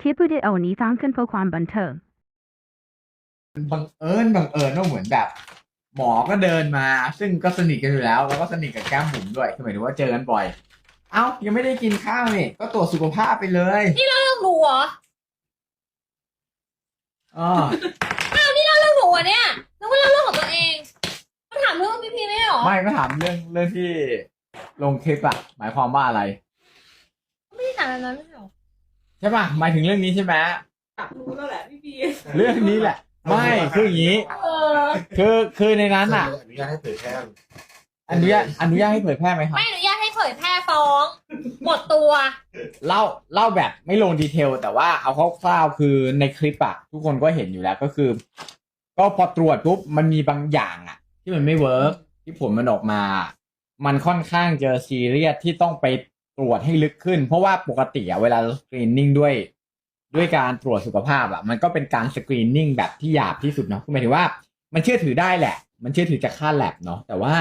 คลิปวิดีโอนี้สร้างขึ้นเพื่อความบันเทิง บังเอิญบังเอิญว่าเหมือนแบบ หมอก็เดินมา ซึ่งก็สนิทกันอยู่แล้ว แล้วก็สนิทกับแก้มบุ๋มด้วยคือหมายถึงว่าเจอกันบ่อย เอ้ายังไม่ได้กินข้าวนี่ก็ตรวจสุขภาพไปเลยเรื่องหนูเหรออ๋ออ้าวนี่เล่าเรื่องหนูเหรอเนี่ยแล้วก็เล่าเรื่องของตัวเองมาถามเรื่องพี่พีไม่ได้เหรอไม่ก็ถามเรื่องเรื่องที่ลงคลิปอะหมายความว่าอะไร ไม่ได้ถามแบบนั้นไม่ใช่เหรอ ใช่ป่ะหมายถึงเรื่องนี้ใช่ไหมอยากรู้แล้วแหละพี่พีเรื่องนี้แหละ ไม่คืออย่างนี้ เออ คือคือในนั้นอะอนุญาตให้เผยแพร่อนุญาตอนุญาตให้เผยแพร่ไหมครับ ไม่อนุญาตให้เผยแพร่ฟ้อง หมดตัว เล่าเล่าแบบไม่ลงดีเทล แต่ว่าเอาคร่าวๆคือในคลิปอะทุกคนก็เห็นอยู่แล้วก็คือ ก็พอตรวจปุ๊บมันมีบางอย่างอะที่มันไม่เวิร์กที่ผลมันออกมา มันค่อนข้างเจอซีเรียสที่ต้องไป ตรวจให้ลึกขึ้น เพราะว่าปกติอะเวลาสกรีนนิ่งด้วย ด้วยการตรวจสุขภาพอะมันก็เป็นการสกรีนนิ่งแบบที่หยาบที่สุดเนาะคือหมายถึงว่ามันเชื่อถือได้แหละ มันเชื่อถือจากค่าแลบเนาะแต่ว่า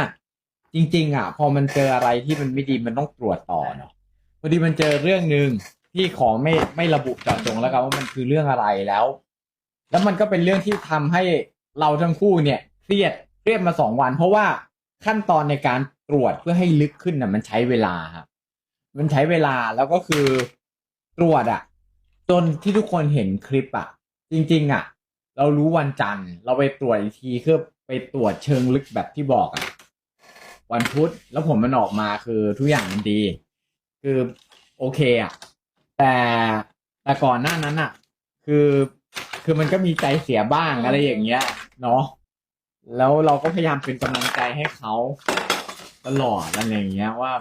จริง ๆ อะ พอมันเจออะไรที่มันไม่ดีมันต้องตรวจต่อเนาะพอดีมันเจอเรื่องหนึ่งที่ขอไม่ไม่ระบุเจาะจงแล้วกันว่ามันคือเรื่องอะไรแล้ว แล้วมันก็เป็นเรื่องที่ทำให้เราทั้งคู่เนี่ยเครียดเครียดมาสองวัน เพราะว่าขั้นตอนในการตรวจเพื่อให้ลึกขึ้นน่ะมันใช้เวลาครับ มันใช้เวลาแล้วก็คือตรวจอะจนที่ทุกคนเห็นคลิปอะจริง ๆอะเรารู้วันจันทร์ เราไปตรวจอีกทีคือไปตรวจเชิงลึกแบบที่บอกอะวันพุธแล้วผลมันออกมาคือทุกอย่างมันดี คือโอเคอะแต่แต่ก่อนหน้านั้นอะคือคือมันก็มีใจเสียบ้างอะไรอย่างเงี้ย เนาะแล้วเราก็พยายามเป็นกำลังใจให้เขาตลอดอะไรอย่างเงี้ยว่า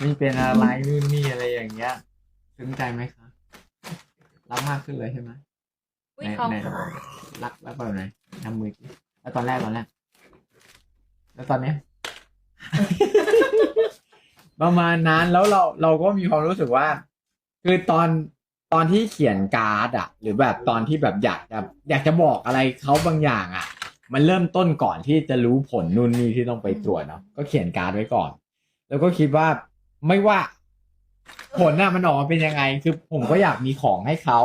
ไม่เป็นอะไรนู่นนี่อะไรอย่างเงี้ยซึ้งใจไหมคะรักมากขึ้นเลยใช่ไหมอุ้ยในเขาในรักรักแบบไหนทำมือแล้วตอนแรกตอนแรกแล้วตอนเนี้ยประมาณนั้นแล้วเราเราก็มีความรู้สึกว่า คือตอนตอนที่เขียนการ์ดอะหรือแบบตอนที่แบบอยากจะอยากจะบอกอะไรเขาบางอย่างอะมันเริ่มต้นก่อนที่จะรู้ผลนู่นนี่ที่ต้องไปตรวจเนาะก็เขียนการ์ดไว้ก่อน แล้วก็คิดว่า ไม่ว่า ผลน่ะมันออกมาเป็นยังไง คือผมก็อยากมีของให้เขา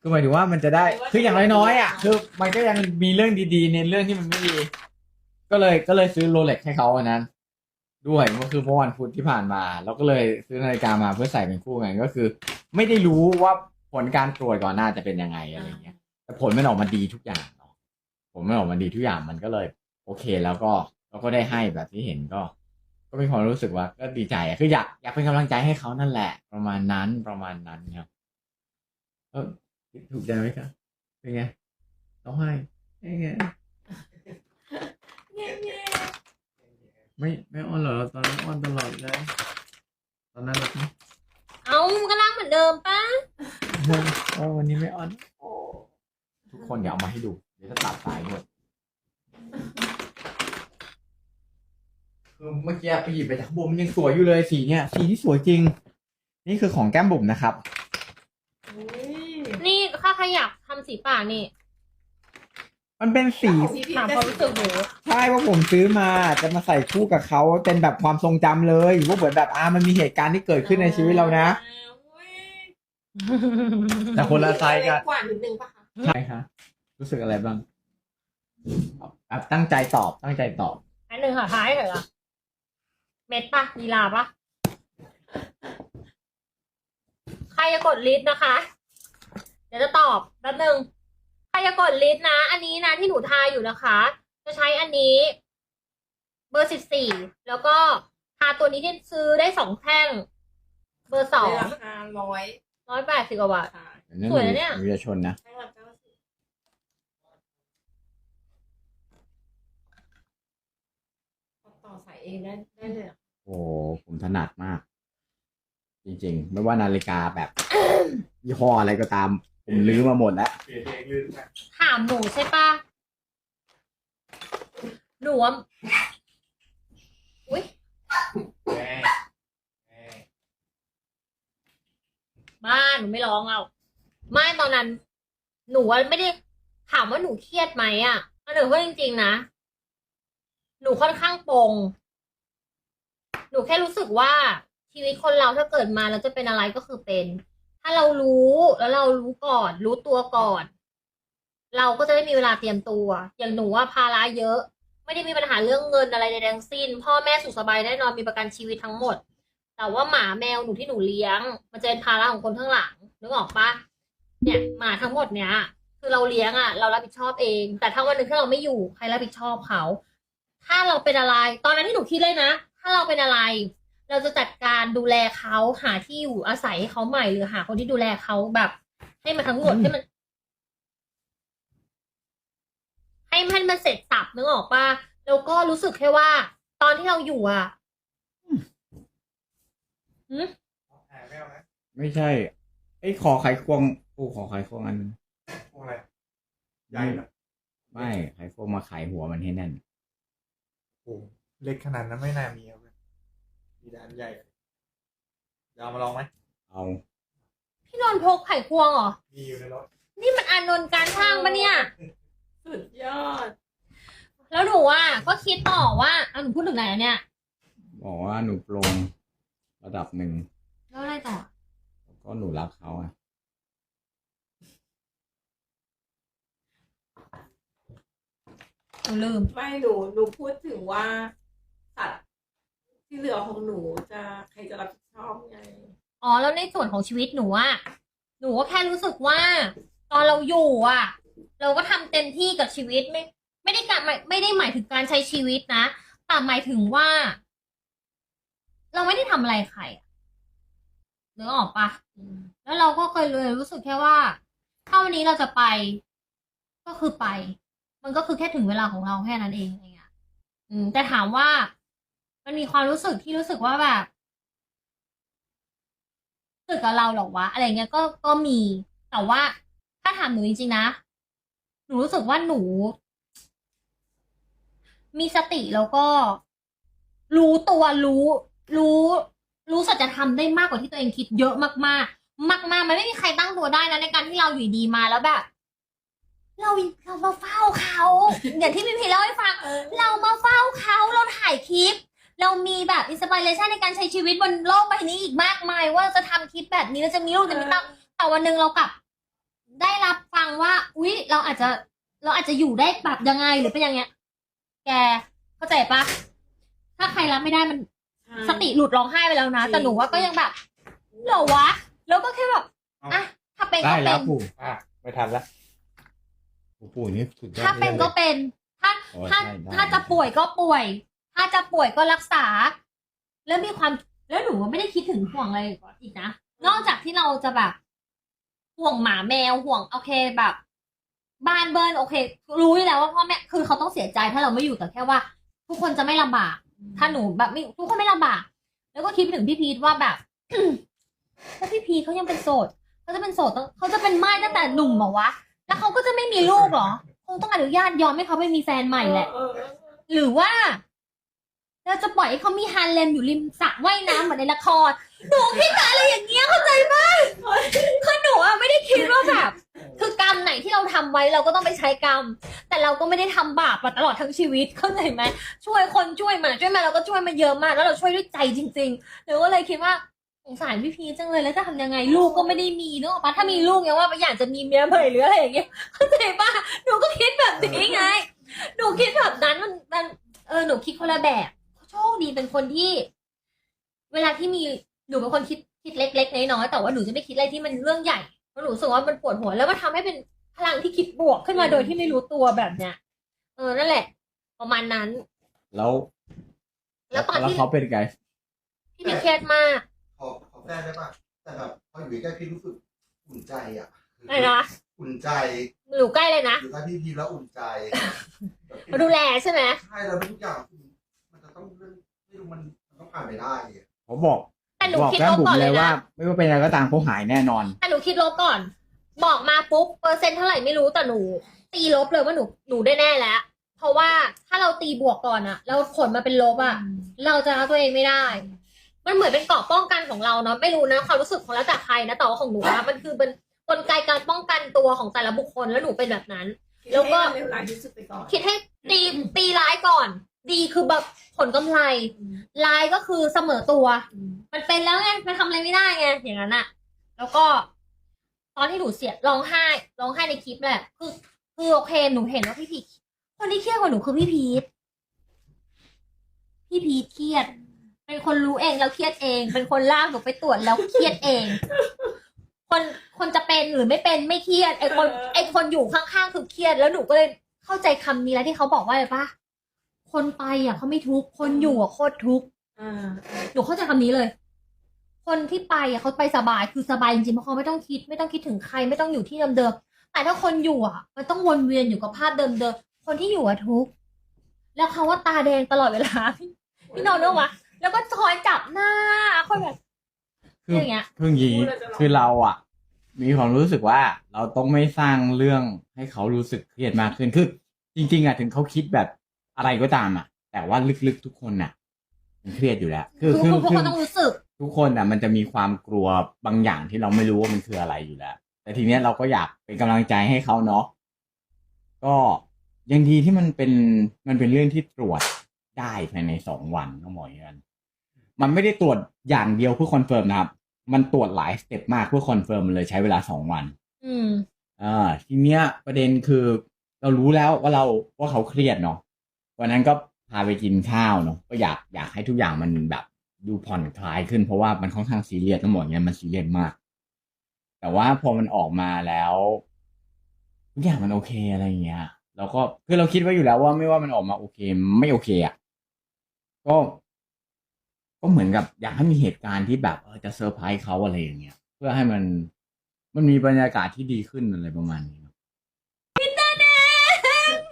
คือหมายถึงว่ามันจะได้คืออย่างน้อยๆอะคือมันก็ยังมีเรื่องดีๆในเรื่องที่มันไม่ดี ก็เลยก็เลยซื้อโรเล็กให้เขาอันนั้น ด้วยก็คือเมื่อวันพุธที่ผ่านมาเราก็เลยซื้อนาฬิกามาเพื่อใส่เป็นคู่ไงก็คือ ไม่ได้รู้ว่าผลการตรวจก่อนหน้าจะเป็นยังไงอะไรเงี้ย แต่ผลมันออกมาดีทุกอย่างเนาะผลมันออกมาดีทุกอย่างมันก็เลย โอเคแล้วก็เราก็ได้ให้แบบที่เห็นก็ ก็มีความรู้สึกว่าก็ดีใจอะคืออยากอยากเป็นกำลังใจให้เขานั่นแหละ ประมาณนั้นประมาณนั้นครับเออถูกใจไหมครับเป็นไงร้องไห้เป็นไงไม่ไม่อ้อนเหรอตอนนั้นอ้อนตลอดเลยตอนนั้นรักไหมเอามันก็รักเหมือนเดิมป้าเออวันนี้ไม่อ้อนโอ้ทุกคนเดี๋ยวเอามาให้ดู เดี๋ยวจะตัดสายด้วยคือ เมื่อกี้ไปหยิบไปจากข้างบนมันยังสวยอยู่เลยสีเนี่ยสีที่สวยจริง นี่คือของแก้มบุ๋มนะครับ นี่ข้าใครอยากทำสีปากนี่มันเป็นสีถามความรู้สึกหนูใช่ว่าผมซื้อมาจะมาใส่คู่กับเขาเป็นแบบความทรงจำเลยว่าเหมือนแบบอ่ามันมีเหตุการณ์ที่เกิดขึ้นในชีวิตเรานะแต่คนละไซส์กันกว่านิดนึงปะคะใช่ครับรู้สึกอะไรบ้างแบบตั้งใจตอบตั้งใจตอบ อันหนึ่งค่ะท้ายเหรอ เม็ดปะลีลาปะใครจะกดลิสต์นะคะ เดี๋ยวจะตอบแป๊บนึงใครจะกดลิสต์นะ อันนี้นะที่หนูทายอยู่นะคะ จะใช้อันนี้ เบอร์สิบสี่แล้วก็ทาตัวนี้ที่ซื้อได้สองแท่ง เบอร์สองในราคาร้อยร้อยแปดสิบกว่าบาทค่ะสวยนะเนี่ยหนูจะชนนะ แท่งละ เก้าสิบต่อสายเองได้ได้เลยเหรอโอ้ผมถนัดมาก จริงๆ ไม่ว่านาฬิกาแบบ ยี่ห้ออะไรก็ตาม ผมลื้อมาหมดแล้ว เปลี่ยนเองลื่นนะถามหนูใช่ปะหนูว่าอุ้ยแม่แม่บ้านหนูไม่ร้องเอาไม่ตอนนั้น หนูว่าไม่ได้ถามว่าหนูเครียดไหมอะอันหนึ่งว่าจริงๆนะ หนูค่อนข้างปลงห นูแค่รู้สึกว่าชีวิตคนเราถ้าเกิดมาแล้วจะเป็นอะไรก็คือเป็น ถ้าเรารู้แล้วเรารู้ก่อน รู้ตัวก่อน เราก็จะได้มีเวลาเตรียมตัว อย่างหนูว่าภาระเยอะ ไม่ได้มีปัญหาเรื่องเงินอะไรใดๆทั้งสิ้น พ่อแม่สุขสบายแน่นอนมีประกันชีวิตทั้งหมด แต่ว่าหมาแมวหนูที่หนูเลี้ยง มันจะเป็นภาระของคนข้างหลังนึกออกปะเนี่ยหมาทั้งหมดเนี้ยคือเราเลี้ยงอะ เรารับผิดชอบเอง แต่ถ้าวันหนึ่งที่เราไม่อยู่ใครรับผิดชอบเขา ถ้าเราเป็นอะไร ตอนนั้นที่หนูคิดเลยนะ ถ้าเราเป็นอะไร เราจะจัดการดูแลเขาหาที่อยู่อาศัยให้เขาใหม่หรือหาคนที่ดูแลเขาแบบ ให้มันทั้งหมดให้มัน ให้ให้มันเสร็จสับนึกออกปะแล้วก็รู้สึกแค่ว่า ตอนที่เราอยู่อะหืมหาไม่เอานะไม่ใช่ไอ้ยขอไขควงโอ้ขอไขควงอันพวกอะไรใหญ่เหรอไม่ไขควงมาไขหัวมันให้แน่นโอ้ เล็กขนาดนั้นไม่น่ามีครับมีแต่อันใหญ่เดี๋ยวเอามาลองไหมเอาพี่นนท์พกไข่ควงเหรอ มีอยู่ในรถนี่มันอานนท์การช่างปะเนี่ย สุดยอด แล้วหนูอะก็คิดต่อว่าเอาหนูพูดถึงไหนแล้วเนี่ย บอกว่าหนูปรงระดับหนึ่งแล้วอะไรต่อ แล้วก็หนูรักเขาอะหนูลืม ไม่หนูหนูพูดถึงว่าสัตว์ ที่เหลือของหนูจะใครจะรับผิดชอบไง อ๋อแล้วในส่วนของชีวิตหนูอะหนูก็แค่รู้สึกว่า ตอนเราอยู่อะเราก็ทำเต็มที่กับชีวิตไม่ ไม่ได้การหมายไม่ได้หมายถึงการใช้ชีวิตนะแต่หมายถึงว่า เราไม่ได้ทำอะไรใครอะนึกออกปะ แล้วเราก็เคยเลยรู้สึกแค่ว่า ถ้าวันนี้เราจะไป ก็คือไป มันก็คือแค่ถึงเวลาของเราแค่นั้นเองอะไรเงี้ยอืม แต่ถามว่า มันมีความรู้สึกที่รู้สึกว่าแบบรู้สึกกับเราหรอวะ อะไรเงี้ยก็ก็มี แต่ว่าถ้าถามหนูจริงๆนะ หนูรู้สึกว่าหนู มีสติแล้วก็ รู้ตัวรู้ รู้ รู้สัจธรรมได้มากกว่าที่ตัวเองคิดเยอะมากๆ มากๆมันไม่มีใครตั้งตัวได้นะในการที่เราอยู่ดีมาแล้วแบบเราเรามาเฝ้าเขาอย่างที่พี่พีเล่าให้ฟังเรามาเฝ้าเขาเราถ่ายคลิป เรามีแบบอินสปิเรชันในการใช้ชีวิตบนโลกใบนี้อีกมากมาย ว่าจะทำคลิปแบบนี้เราจะมีลูกจะมีเต้าแต่วันหนึ่งเรากลับ ได้รับฟังว่า อุ๊ย เราอาจจะเราอาจจะอยู่ได้แบบยังไงหรือเป็นอย่างเงี้ยแกเข้าใจปะถ้าใครรับไม่ได้มัน สติหลุดร้องไห้ไปแล้วนะแต่หนูว่าก็ยังแบบเหรอวะ แล้วก็แค่แบบอะถ้าเป็นได้ก็แล้เป็วน ปู่อะไม่ทันละปู่ปู่นี่สุดยอดถ้าเป็นก็เป็น ถ้าโอ้ถ้าใช่ได้ถ้าจะป่วยก็ป่วย ถ้าจะป่วยก็รักษา แล้วมีความแล้วหนูไม่ได้คิดถึงห่วงอะไรอีกนะ นอกจากที่เราจะแบบ ห่วงหมาแมวห่วงโอเคแบบ บ้านเบิร์นโอเค รู้อยู่แล้วว่าพ่อแม่คือเขาต้องเสียใจถ้าเราไม่อยู่แต่แค่ว่า ทุกคนจะไม่ลำบาก ถ้าหนูแบบไม่ทุกคนไม่ลำบาก แล้วก็คิดถึงพี่พีทว่าแบบถ้าพี่พีทเขายังเป็นโสดเขาจะเป็นโสดตั้งเขาจะเป็นไม้ตั้งแต่หนุ่มเหรอวะแล้วเขาก็จะไม่มีลูกเหรอคงต้องอนุญาตยอมให้เขาไปมีแฟนใหม่แหละหรือว่า เราจะปล่อยให้เขามีฮันเลมอยู่ริมสระว่ายน้ำเหมือนในละครหนูคิดแต่อะไรอย่างเงี้ยเข้าใจปะคือหนูอะไม่ได้คิดว่าแบบ คือกรรมไหนที่เราทำไว้เราก็ต้องไปใช้กรรม แต่เราก็ไม่ได้ทำบาปมาตลอดทั้งชีวิตเข้าใจไหมช่วยคนช่วยมาช่วยมาเราก็ช่วยมาเยอะมาก แล้วเราช่วยด้วยใจจริงๆหนูก็เลยคิดว่าสงสารพี่พีชจังเลยแล้วจะทำยังไงลูกก็ไม่ได้มีเนกอะปะถ้ามีลูกยังว่าอยากจะมีเมียใหม่หรืออะไรอย่างเงี้ยเข้าใจปะหนูก็คิดแบบนี้ไง หนูคิดแบบนั้นมันมันเออหนูคิดคนละแบบ คดีเป็นคนที่ เวลาที่มีหนูเป็นคนคิดคิดเล็ก ๆ น้อยๆแต่ว่าหนูจะไม่คิดอะไรที่มันเรื่องใหญ่เพราะหนูรู้สึกว่ามันปวดหัว แล้วมันทำให้เป็นพลังที่คิดบวกขึ้นมาโดยที่ไม่รู้ตัวแบบเนี้ยเออนั่นแหละ ประมาณนั้น แล้ว แล้วตอนที่เขาเป็นไงพี่มีเครียดมากขอขอแทรกได้ป่ะแต่แบบพออยู่ใกล้พี่รู้สึกอุ่นใจอะอะไรนะอุ่นใจหนูใกล้เลยนะอยู่ใกล้พี่พีแล้วอุ่นใจแบบมาดูแลใช่ไหมใช่แล้วทุกอย่างมันจะ ต้องเรื่องไม่รู้มันมันต้องผ่านไปได้อะ ผมบอกแต่หนูบอกคิดแก้ลมบบุ๋ก่มอนเลเลยยว่า นะไม่ว่าเป็นอะไรก็ตามเขาหายแน่นอน แต่หนูคิดลบก่อน บอกมาปุ๊บเปอร์เซ็นต์เท่าไหร่ไม่รู้แต่หนู ตีลบเลยว่าหนูหนูได้แน่แล้ว เพราะว่าถ้าเราตีบวกก่อนอะแล้วผลมาเป็นลบอะเราจะเอาตัวเองไม่ได้ มันเหมือนเป็นเกราะป้องกันของเราเนาะไม่รู้นะความรู้สึกของแล้วแต่ใครนะแต่ว่าของหนูอะมันคือเป็นกลไกการป้องกันตัวของแต่ละบุคคลแล้วหนูเป็นแบบนั้น แล้วก็ คิดให้มันเลวร้ายที่สุดไปก่อน คิดให้ตีตีร้ายก่อน ดีคือแบบผลกำไรร้ายก็คือเสมอตัวอืมมันเป็นแล้วไงมันทำอะไรไม่ได้ไงอย่างนั้นอะแล้วก็ ตอนที่หนูเสียร้องไห้ร้องไห้ในคลิปแหละคือคือโอเคหนูเห็นว่าพี่พีทคนที่เครียดกว่าหนูคือพี่พีทพี่พีทเครียด เป็นคนรู้เองแล้วเครียดเอง เป็นคนลากหนูไปตรวจแล้วเครียดเอง คนคนจะเป็นหรือไม่เป็นไม่เครียดไอคนไอคนอยู่ข้างๆคือเครียดแล้วหนูก็เลยเข้าใจคำนี้แล้วที่เขาบอกว่าอะไรปะ คนไปอะเขาไม่ทุกข์คนอยู่อะโคตรทุกข์อ่าหนูเข้าใจคำนี้เลย คนที่ไปอะเขาไปสบายคือสบายจริงๆเพราะเขาไม่ต้องคิดไม่ต้องคิดถึงใครไม่ต้องอยู่ที่เดิมๆแต่ถ้าคนอยู่อะ มันต้องวนเวียนอยู่กับภาพเดิมๆคนที่อยู่อะทุกข์แล้วเขาว่าตาแดงตลอดเวลาพี่นอนรู้ปะแล้วก็คอยจับหน้าคอยแบบคืออย่างเงี้ยคืออย่างนี้คือเราอะ มีความรู้สึกว่า เราต้องไม่สร้างเรื่องให้เขารู้สึกเครียดมากขึ้นคือจริง ๆอะถึงเขาคิดแบบ อะไรก็ตามอะ แต่ว่าลึกๆทุกคนน่ะ มันเครียดอยู่แล้ว คือคือคือทุกคืคอนต้องรู้สึก ทุกคนอะ มันจะมีความกลัวบางอย่างที่เราไม่รู้ว่ามันคืออะไรอยู่แล้ว แต่ทีเนี้ยเราก็อยากเป็นกำลังใจให้เขาเนาะก็ยังดีที่มันเป็นมันเป็นเรื่องที่ตรวจได้ภายในสองวันก็หมออย่างนั้นมันไม่ได้ตรวจอย่างเดียวเพื่อคอนเฟิร์มนะครับ มันตรวจหลายสเต็ปมากเพื่อคอนเฟิร์มมันเลยใช้เวลาสองวัน อืมอ่าทีเนี้ยประเด็นคือ เรารู้แล้วว่าเราว่าเขาเครียดเนาะ วันนั้นก็พาไปกินข้าวเนาะก็อยากอยากให้ทุกอย่างมันแบบดูผ่อนคลายขึ้นเพราะว่ามันค่อนข้างซีเรียสทั้งหมดเนี้ยมันซีเรียสมาก แต่ว่าพอมันออกมาแล้วทุกอย่างมันโอเคอะไรเงี้ยเราก็คือเราคิดไว้อยู่แล้วว่าไม่ว่ามันออกมาโอเค ไม่โอเคอะก็ ก็เหมือนกับ อยากให้มีเหตุการณ์ที่แบบเออจะเซอร์ไพรส์เขาอะไรอย่างเงี้ย เพื่อให้มันมันมีบรรยากาศที่ดีขึ้นอะไรประมาณนี้ครับ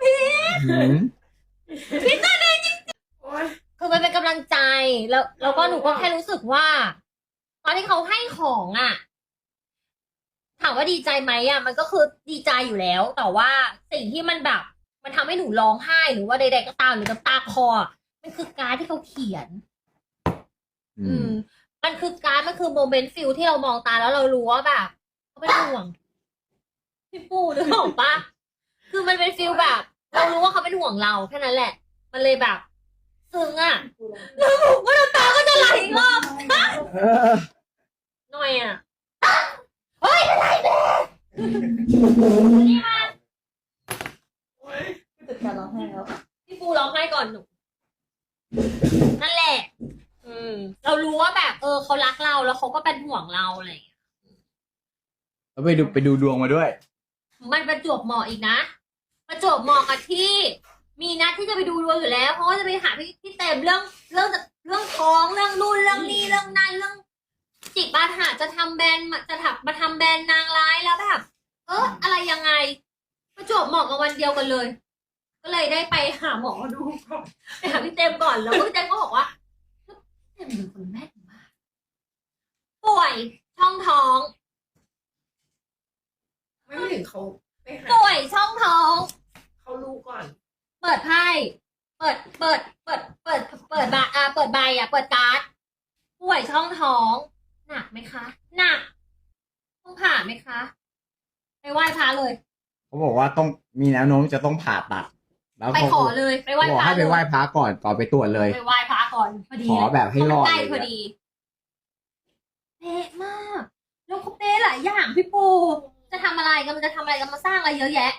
พี่ ตาแดงพี่หืมโอ๊ยคือมันเป็นกำลังใจแล้วแล้วก็หนูก็แค่รู้สึกว่า ตอนที่เขาให้ของอะ ถามว่าดีใจไหมอะ มันก็คือดีใจอยู่แล้ว แต่ว่าสิ่งที่มันแบบ มันทำให้หนูร้องไห้หรือว่าใดๆก็ตามหรือน้ำตาคลออะมันคือการดที่เขาเขียน อือืมมมันคือการดมันคือโมเมนต์ฟิลที่เรามองตาแล้วเรารู้ว่าแบบเขาเป็นห่วง พี่ปูนึกออกปะคือมันเป็นฟิลแบบ เรารู้ว่าเขาเป็นห่วงเราแค่นั้นแหละ มันเลยแบบซึ้งอะแล้วหนูก็น้ำตาก็จะไหลอีกรอบหน่อยอะเฮ้ยอะไรเนี่ยนี่มาโอ๊ยตึกการร้องไห้แล้วพี่ปูร้องไห้ก่อนหนูนั่นแหละ อืม เรารู้ว่าแบบ เออเขารักเราแล้วเขาก็เป็นห่วงเราอะไรอย่างเงี้ยแล้วไปดูไปดูดวงมาด้วย มันประจวบเหมาะอีกนะ ประจวบเหมาะกับที่ มีนัดที่จะไปดูดวงอยู่แล้ว เพราะว่าจะไปหาพี่พี่เต็มเรื่องเรื่องเรื่องท้องเรื่องนู่นเรื่องนี้เรื่องนั้นเรื่องจิกบาถาจะทำแบรนด์จะถับมาทำแบรนด์นางร้ายแล้วแบบเอออะไรยังไง ประจวบเหมาะกับวันเดียวกันเลย ก็เลยได้ไปหาหมอดูก่อนไปหาพี่เต็มก่อนแล้วพี่เต็มก็บอกว่าเต็มเป็นคนแม่นมากป่วยช่องท้อง ไม่ถึงเขา ไปหาป่วยช่องท้อง เขารู้ก่อน เปิดไพ่ เปิด เปิด เปิด เปิด เปิดบาอ่าเปิดใบอะ เปิดการ์ดป่วยช่องท้อง หนักไหมคะ หนัก ต้องผ่าไหมคะ ไปไหว้พระเลย เขาบอกว่าต้องมีแนวโน้มจะต้องผ่าตัด แล้วไปเขาขอเลย ไปไหว้บอกพระให้เลไปยไหว้พระก่อนก่อนไปตรวจเลย ไปไหว้พระก่อนพอดีขอแบบให้รอดใกล้เลยพอดี เป๊ะมาก แล้วเขาเป๊ะหลายอย่างพี่ปู จะทำอะไรกำลังจะทำอะไรกำลังสร้างอะไรเยอะแยะ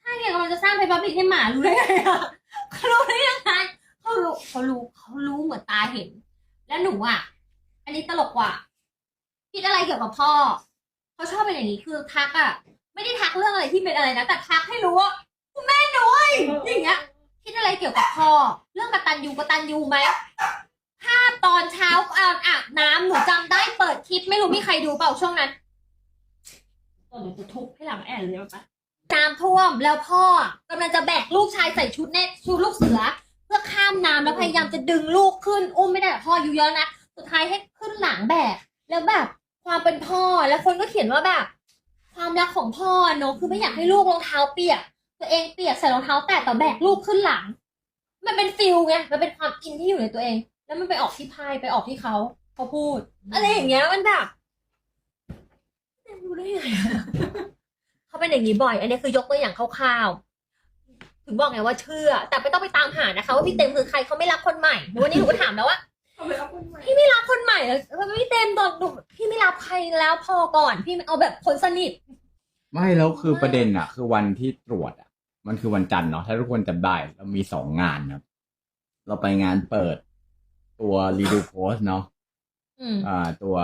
ใช่ไงกำลังจะสร้างเพย์พับลิกให้หมารู้ได้ไงอะเขารู้ได้ยังไงเขารู้เขารู้เขารู้เหมือนตาเห็น แล้วหนูอะ อันนี้ตลกกว่าคิดอะไรเกี่ยวกับพ่อเขาชอบเป็นอย่างนี้คือทักอะ ไม่ได้ทักเรื่องอะไรที่เป็นอะไรนะแต่ทักให้รู้ว่าคุณแม่หนูเว้ยอย่างเงี้ย คิดอะไรเกี่ยวกับพ่อ เรื่องกตัญญูกตัญญูไหมภาพตอนเช้าอาบอาบน้ำหนูจำได้เปิดคลิป ไม่รู้มีใครดูเปล่าช่วงนั้น หนูจะทุบให้หลังแอนเลยปะน้ำท่วมแล้วพ่อกำลังจะแบกลูกชายใส่ชุดเนตชุดลูกเสือ เพื่อข้ามน้ำแล้วพยายามจะดึงลูกขึ้น อุ้มไม่ได้แต่พ่ออยู่เยอะนะสุดท้ายให้ขึ้นหลังแบก แล้วแบบความเป็นพ่อแล้วคนก็เขียนว่าแบบ ความรักของพ่อเนอะคือไม่อยากให้ลูกรองเท้าเปียก ตัวเองเปียกใส่รองเท้าแตะแต่แบกลูกขึ้นหลัง มันเป็นฟิลไงมันเป็นความอินที่อยู่ในตัวเอง แล้วมันไปออกที่ไพ่ไปออกที่เขาเขาพูดอะไรอย่างเงี้ยมันแบบ รู้ได้ไงอะเขาเป็นอย่างนี้บ่อย อันนี้คือยกตัวอย่างคร่าวๆ ถึงบอกไงว่าเชื่อ แต่ไม่ต้องไปตามหานะคะ ว่าพี่เต็มคือใครเขาไม่รักคนใหม่ วันนี้หนูก็ถามแล้วว่าเอาไปรับคนใหม่พี่ไม่รับคนใหม่แล้วพี่เต็มตอนหนูพี่ไม่รับใครแล้วพอก่อน พี่เอาแบบคนสนิท ไม่แล้วคือประเด็นอะคือวันที่ตรวจอะมันคือวันจันทร์เนาะถ้าทุกคนจำได้เรามีสองงานครับเราไปงานเปิด ตัวรีดูโพสเนาะอืมอ่า ตัว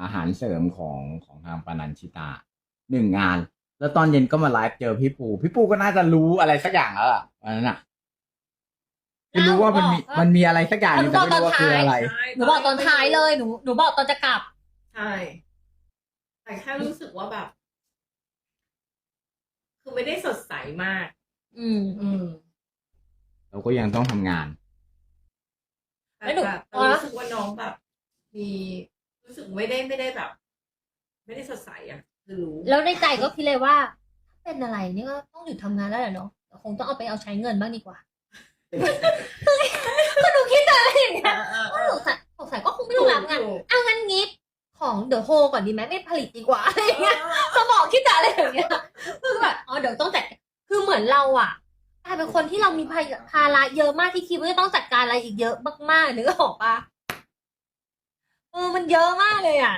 อาหารเสริมของของทางปานันชิตาหนึ่งงาน แล้วตอนเย็นก็มาไลฟ์เจอพี่ปู พี่ปูก็น่าจะรู้อะไรสักอย่างแล้วอะวันนั้นอะคือรู้ว่ามันมีมันมีอะไรสักอย่างหนึ่งแต่ไม่รู้ว่าคืออะไร ใช่หนูบอกตอนท้ายเลยหนูหนูบอกตอนจะกลับ ใช่แต่แค่รู้สึกว่าแบบ คือไม่ได้สดใสมาก อืม อืมเราก็ยังต้องทำงาน แต่แล้วหนูแต่แต่อ๋อรู้สึกว่าน้องแบบ มี รู้สึกไม่ได้ไม่ได้แบบ ไม่ได้สดใสอะคือรู้ แล้วในใจก็คิดเลยว่า ถ้าเป็นอะไรนี่ก็ต้องหยุดทำงานแล้วแหละเนาะแต่คงต้องเอาไปเอาใช้เงินบ้างดีกว่าก็หนูคิดอะไรอย่างเงี้ยก็สงสัยสงสัยก็คงไม่ต้องรับงานเอางั้นงี้ของเดอะโฮก่อนดีไหมไม่ผลิตดีกว่าอะไรอย่างเงี้ยสมองคิดแต่อะไรอย่างเงี้ยคือแบบอ๋อเดี๋ยวต้องจัดคือเหมือนเราอะกลายเป็นคนที่เรามีภาระภาระเยอะมากที่คิดว่าจะต้องจัดการอะไรอีกเยอะมากๆนึกออกปะ เออมันเยอะมากเลยอะ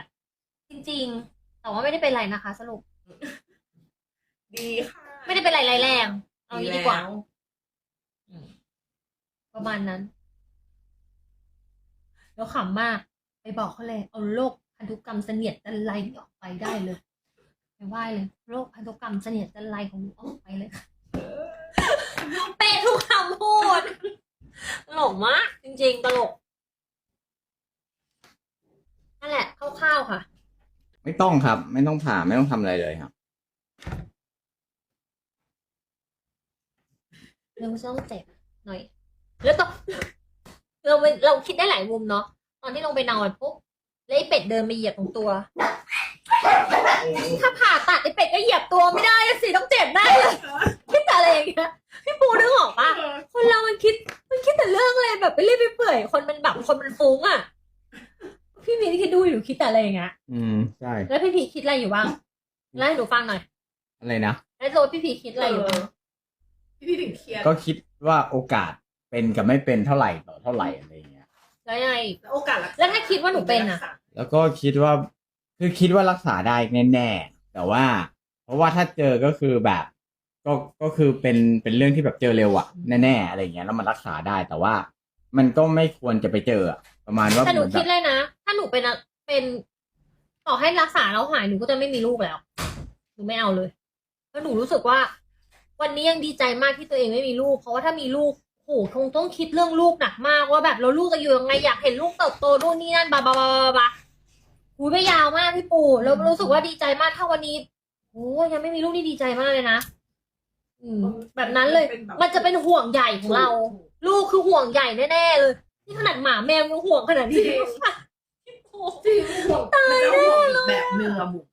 จริงๆ แต่ว่าไม่ได้เป็นไรนะคะ สรุป ดีค่ะไม่ได้เป็นไรร้ายแรงเอางี้ดีกว่า แล้วประมาณนั้น แล้วขำมาก ไปบอกเขาเลย เอาโรคพันธุกรรมเสนียดจันไรนี่ออกไปได้เลยไปไหว้เลยโรคพันธุกรรมเสนียดจันไรของหนูออกไปเลยค่ะเป๊ะทุกคำพูดตลกมากจริงๆตลก นั่นแหละคร่าวๆค่ะ ไม่ต้องครับ ไม่ต้องผ่าไม่ต้องทำอะไรเลยครับเรื่องต้องเจ็บหน่อย แล้วต้องเราไปเราคิดได้หลายมุมเนาะตอนที่ลงไปนอนปุ๊บแล้วไอ้เป็ดเดินมาเหยียบตรงตัว ถ้าผ่าตัดไอ้เป็ดก็เหยียบตัวไม่ได้อะสิต้องเจ็บแน่เลยคิดแต่อะไรอย่างเงี้ยพี่ปูนึกออกปะคนเรามันคิดมันคิดแต่เรื่องอะไรแบบไปเรื่อยไปเปื่อยคนมันแบบคนมันฟุ้งอะ พี่มีที่คิดดูอยู่คิดแต่อะไรอย่างเงี้ยอืมใช่แล้วพี่พีคิดอะไรอยู่บ้างเล่าให้หนูฟังหน่อยอะไรนะแล้วโซพี่พีคิดอะไรอยู่บ้างพี่พี่ถึงเครียดก็คิดว่าโอกาสเป็นกับไม่เป็นเท่าไหร่ต่อเท่าไหร่อะไรอย่างเงี้ยแล้วยังไงอีกแล้วโอกาสรักษแล้วถ้าคิดว่าหนูเป็นอะแล้วก็คิดว่าคือคิดว่ารักษาได้แน่ๆแต่ว่า เพราะว่าถ้าเจอก็คือแบบ ก็ก็คือเป็นเป็นเรื่องที่แบบเจอเร็วอะแน่ๆอะไรอย่างเงี้ยแล้วมันรักษาได้แต่ว่า มันก็ไม่ควรจะไปเจออะประมาณว่าแต่หนูเหมือนคิดแบบเลยนะ ถ้าหนูเป็นเป็นต่อให้รักษาแล้วหายหนูก็จะไม่มีลูกแล้วหนูไม่เอาเลยเพราะหนูรู้สึกว่า วันนี้ยังดีใจมากที่ตัวเองไม่มีลูก เพราะว่าถ้ามีลูกโหคงต้องคิดเรื่องลูกหนักมากว่าแบบเราลูกจะอยู่ยังไงอยากเห็นลูกเติบโตนู่นนี่นั่นบาบาบาบาบาหูยไปยาวมากพี่ปู่แล้วรู้สึกว่าดีใจมากถ้าวันนี้โอ้ยังไม่มีลูกนี่ดีใจมากเลยนะอืม แบบนั้นเลย มันจะเป็นห่วงใหญ่ของเรา ลูกคือห่วงใหญ่แน่ๆเลยนี่ขนาดหมาแมวยังห่วงขนาดนี้ จริงจริง